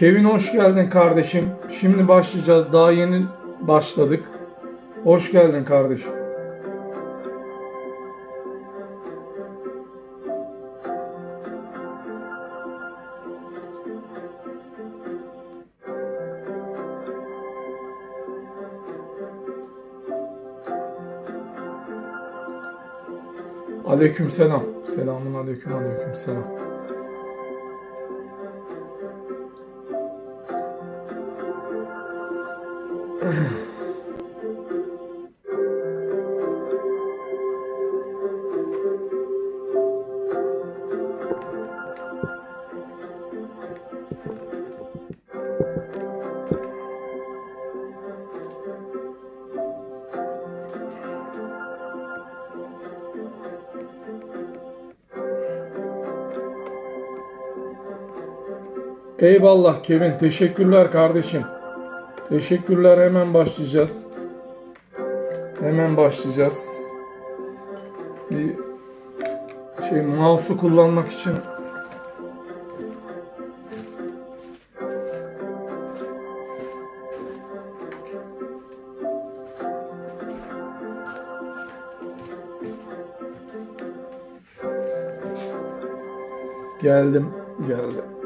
Kevin hoş geldin kardeşim. Şimdi başlayacağız. Daha yeni başladık. Hoş geldin kardeşim. Aleyküm selam. Selamun aleyküm aleyküm selam. Eyvallah Kevin. Teşekkürler kardeşim. Teşekkürler. Hemen başlayacağız. Hemen başlayacağız. Bir şey mouse'u kullanmak için geldim geldim.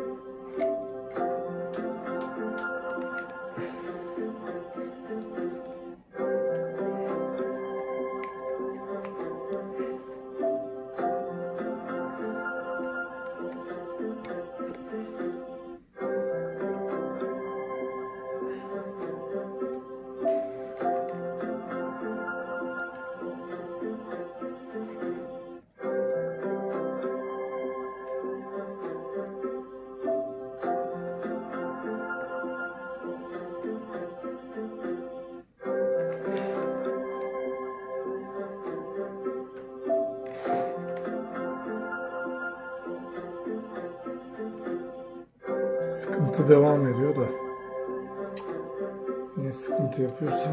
Sıkıntı devam ediyor da. Niye sıkıntı yapıyorsa?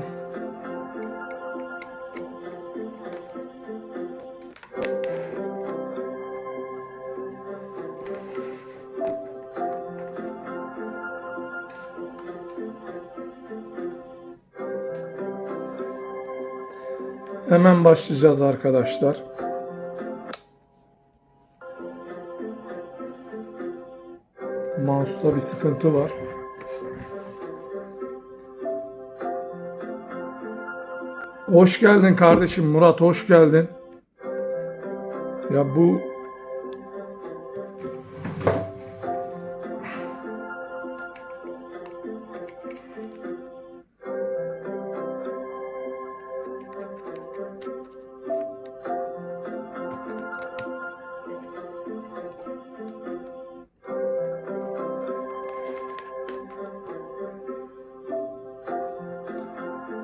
Hemen başlayacağız arkadaşlar. Mouse'da bir sıkıntı var. Hoş geldin kardeşim Murat hoş geldin. Ya bu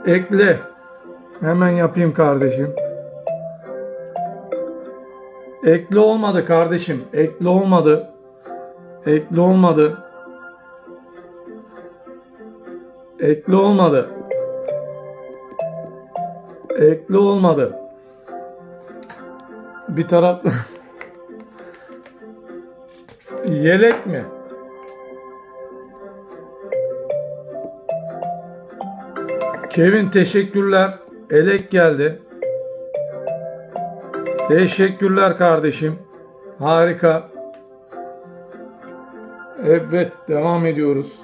ekle. Hemen yapayım kardeşim. Ekli olmadı kardeşim. Ekli olmadı. Ekli olmadı. Ekli olmadı. Ekli olmadı. Bir taraf Yelek mi? Kevin teşekkürler. Elek geldi. Teşekkürler kardeşim. Harika. Evet devam ediyoruz.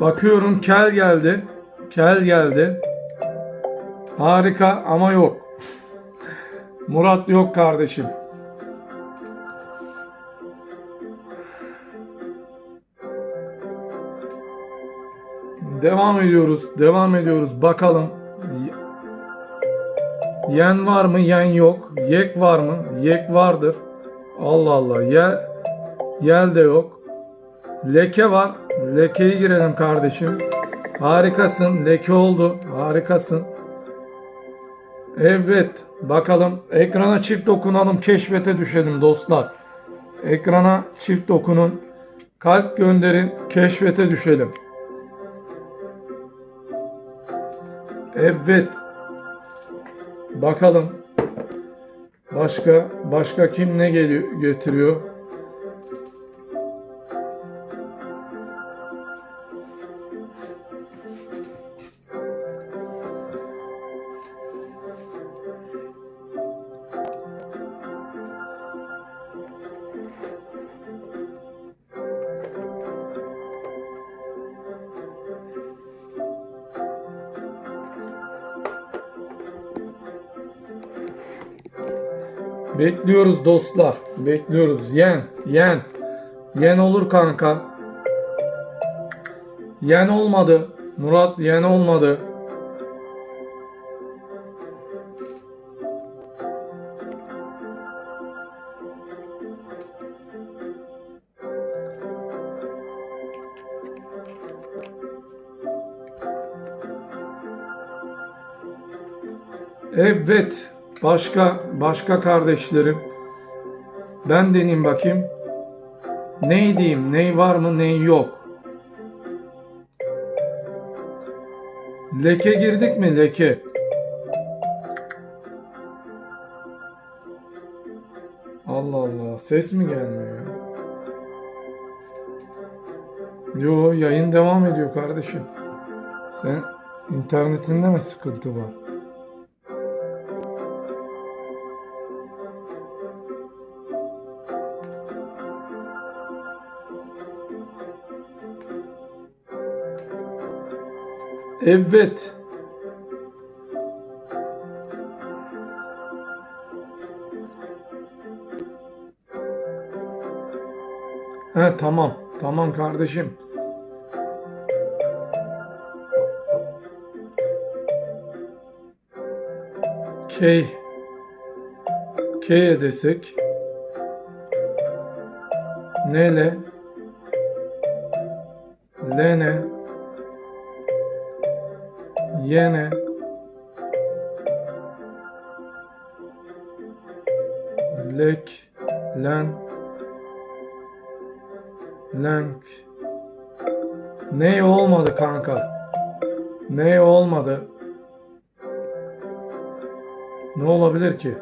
Bakıyorum kel geldi. Kel geldi. Harika ama yok. Murat yok kardeşim. Devam ediyoruz. Devam ediyoruz. Bakalım. Yen var mı? Yen yok. Yek var mı? Yek vardır. Allah Allah. Yel, yel de yok. Leke var. Lekeyi girelim kardeşim. Harikasın. Leke oldu. Harikasın. Evet. Bakalım. Ekrana çift dokunalım. Keşfete düşelim dostlar. Ekrana çift dokunun. Kalp gönderin. Keşfete düşelim. Evet. Bakalım. Başka başka kim ne geliyor getiriyor? Bekliyoruz dostlar. Bekliyoruz. Yen. Yen. Yen olur kanka. Yen olmadı. Murat yen olmadı. Evet. Başka başka kardeşlerim. Ben deneyim bakayım. Ney diyeyim? Ney var mı? Ney yok? Leke girdik mi? Leke. Allah Allah. Ses mi gelmiyor? Yo yayın devam ediyor kardeşim. Sen internetinde mi sıkıntı var? Evet. He tamam. Tamam kardeşim. K K'ye desek Nele Lene Yene Lek Len Lenk Ne olmadı kanka? Ne olmadı? Ne olabilir ki?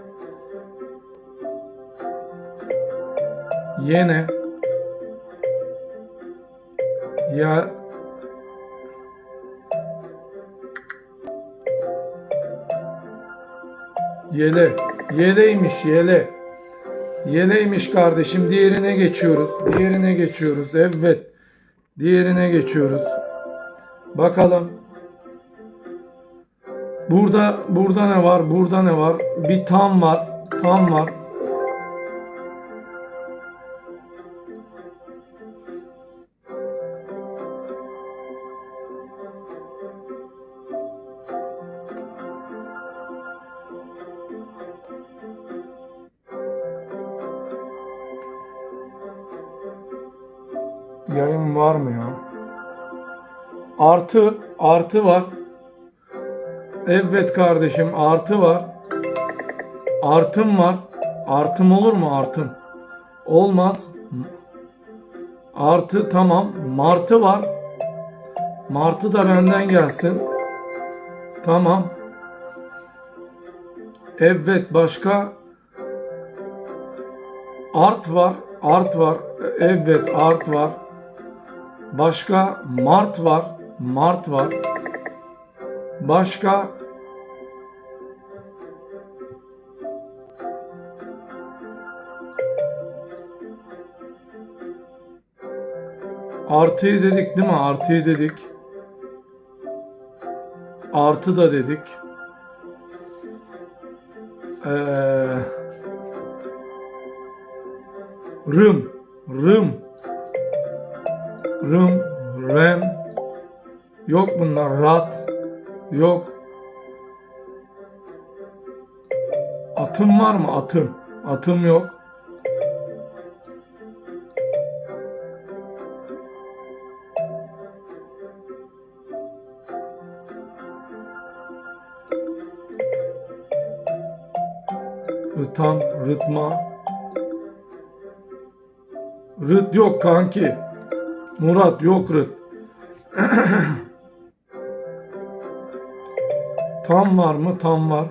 Yine ya Yele. Yeleymiş yele. Yeleymiş kardeşim. Diğerine geçiyoruz. Diğerine geçiyoruz. Evet. Diğerine geçiyoruz. Bakalım. Burada burada ne var? Burada ne var? Bir tam var. Tam var. Yayın var mı ya? Artı, artı var. Evet kardeşim, artı var. Artım var. Artım olur mu artım? Olmaz. Artı tamam. Martı var. Martı da benden gelsin. Tamam. Evet başka art var. Art var. Evet art var. Başka Mart var. Mart var. Başka Artıyı dedik değil mi? Artıyı dedik. Artı da dedik. Ee, rım. Rım. Rım. Rem. Yok bunlar. Rat. Yok. Atım var mı? Atım. Atım yok. Rıtam, rıtma. Rıt yok kanki. Murat yok rıt. Tam var mı? Tam var.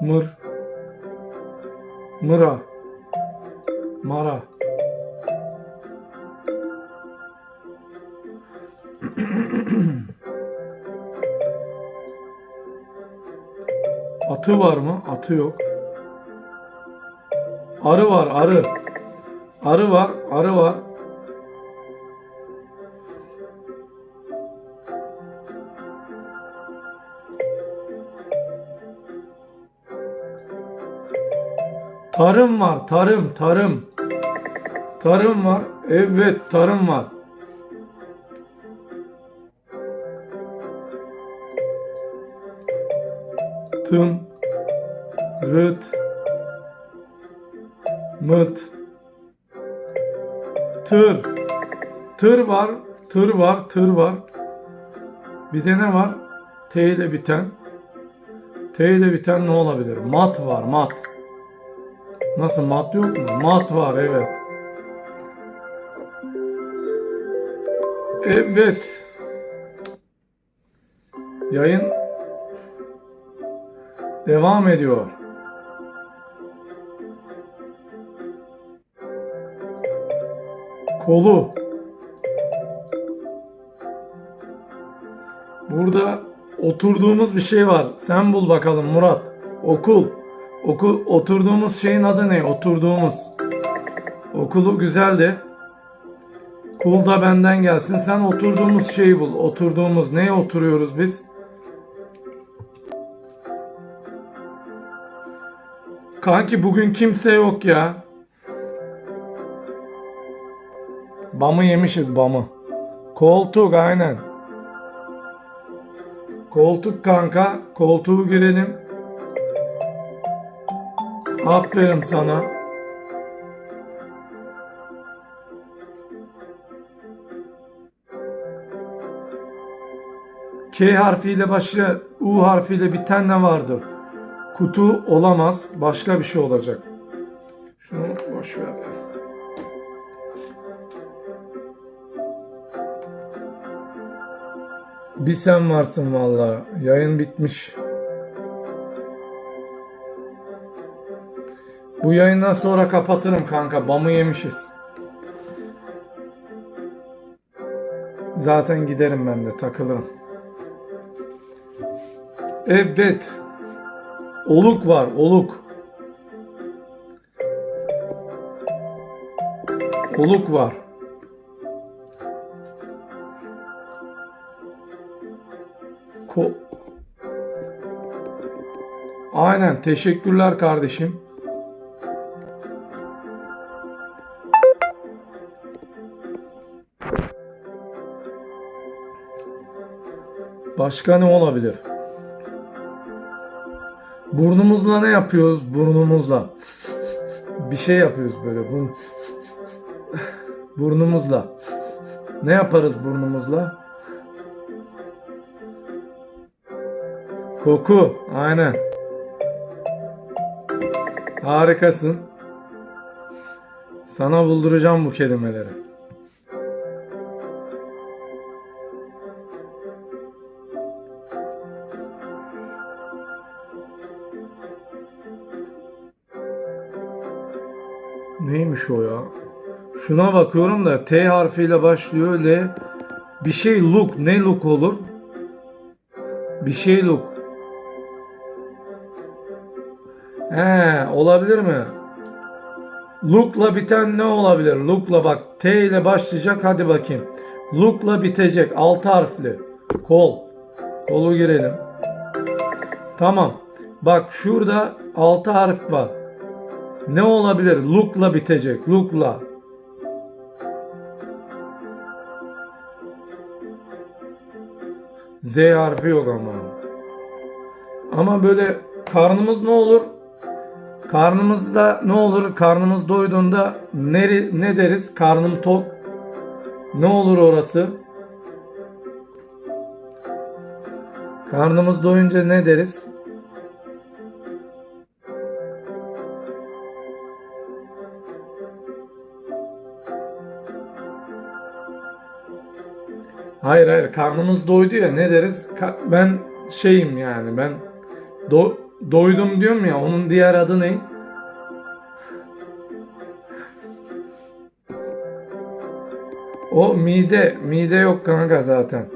Mır. Mıra. Mara. Atı var mı? Atı yok. Arı var, arı. Arı var, arı var. Tarım var, tarım, tarım. Tarım var. Evet, tarım var. Tım, rıt, mıt, tır. Tır var, tır var, tır var. Bir de ne var? T ile biten. T ile biten ne olabilir? Mat var, mat. Nasıl mat yok mu? Mat var evet. Evet. Yayın devam ediyor. Kolu. Burada oturduğumuz bir şey var. Sen bul bakalım Murat. Okul. Okul oturduğumuz şeyin adı ne? Oturduğumuz. Okulu güzeldi. Kul da benden gelsin. Sen oturduğumuz şeyi bul. Oturduğumuz neye oturuyoruz biz? Kanki bugün kimse yok ya. Bamı yemişiz bamı. Koltuk aynen. Koltuk kanka. Koltuğu girelim. Aferin sana. K harfiyle başlayan U harfiyle biten ne vardır? Kutu olamaz. Başka bir şey olacak. Şunu boş ver. Bir sen varsın valla. Yayın bitmiş. Bu yayından sonra kapatırım kanka. Bamı yemişiz. Zaten giderim ben de takılırım. Evet. Oluk var, oluk. Oluk var. Ko Aynen, teşekkürler kardeşim. Başka ne olabilir? Burnumuzla ne yapıyoruz? Burnumuzla. Bir şey yapıyoruz böyle. Burn... Burnumuzla. Ne yaparız burnumuzla? Koku. Aynen. Harikasın. Sana bulduracağım bu kelimeleri. Neymiş o ya? Şuna bakıyorum da T harfiyle başlıyor. L bir şey look. Ne look olur? Bir şey look. He, olabilir mi? Look'la biten ne olabilir? Look'la bak T ile başlayacak hadi bakayım. Look'la bitecek altı harfli. Kol. Kolu girelim. Tamam. Bak şurada altı harf var. Ne olabilir? Look'la bitecek. Look'la. Z harfi yok ama. Ama böyle karnımız ne olur? Karnımızda ne olur? Karnımız doyduğunda ne, ne deriz? Karnım tok. Ne olur orası? Karnımız doyunca ne deriz? Hayır hayır karnımız doydu ya ne deriz? Ka- ben şeyim yani ben do doydum diyorum ya onun diğer adı ne? O mide. Mide yok kanka zaten.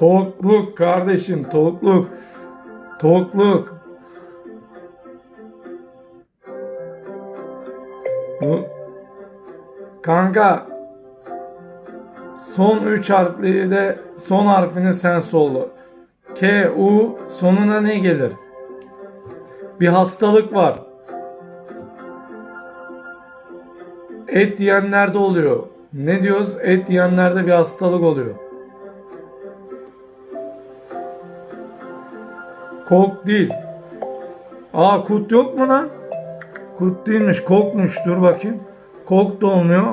Tokluk kardeşim tokluk. Tokluk. Kanka son üç harfliyi de son harfini sen solu. K, U sonuna ne gelir? Bir hastalık var. Et yiyenlerde oluyor. Ne diyoruz? Et yiyenlerde bir hastalık oluyor. Kok değil. Aa kut yok mu lan? Kut değilmiş kokmuş dur bakayım. Kok da olmuyor.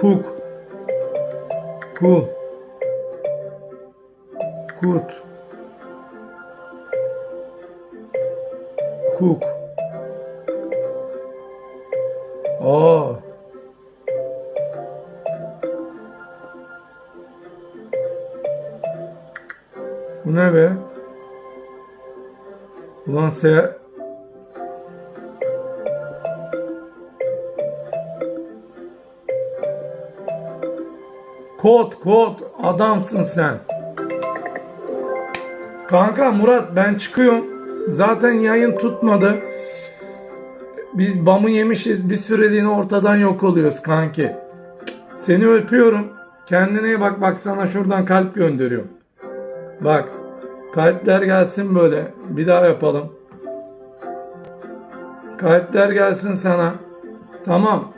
Kuk. Kul. Kut. Kuk. Aa. Se... Kod kod adamsın sen. Kanka Murat ben çıkıyorum. Zaten yayın tutmadı. Biz bamı yemişiz. Bir süreliğine ortadan yok oluyoruz kanki. Seni öpüyorum. Kendine iyi bak. Bak sana şuradan kalp gönderiyorum. Bak. Kalpler gelsin böyle. Bir daha yapalım. Kalpler gelsin sana. Tamam.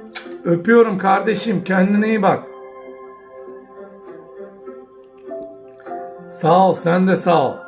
Öpüyorum kardeşim. Kendine iyi bak. Sağ ol. Sen de sağ ol.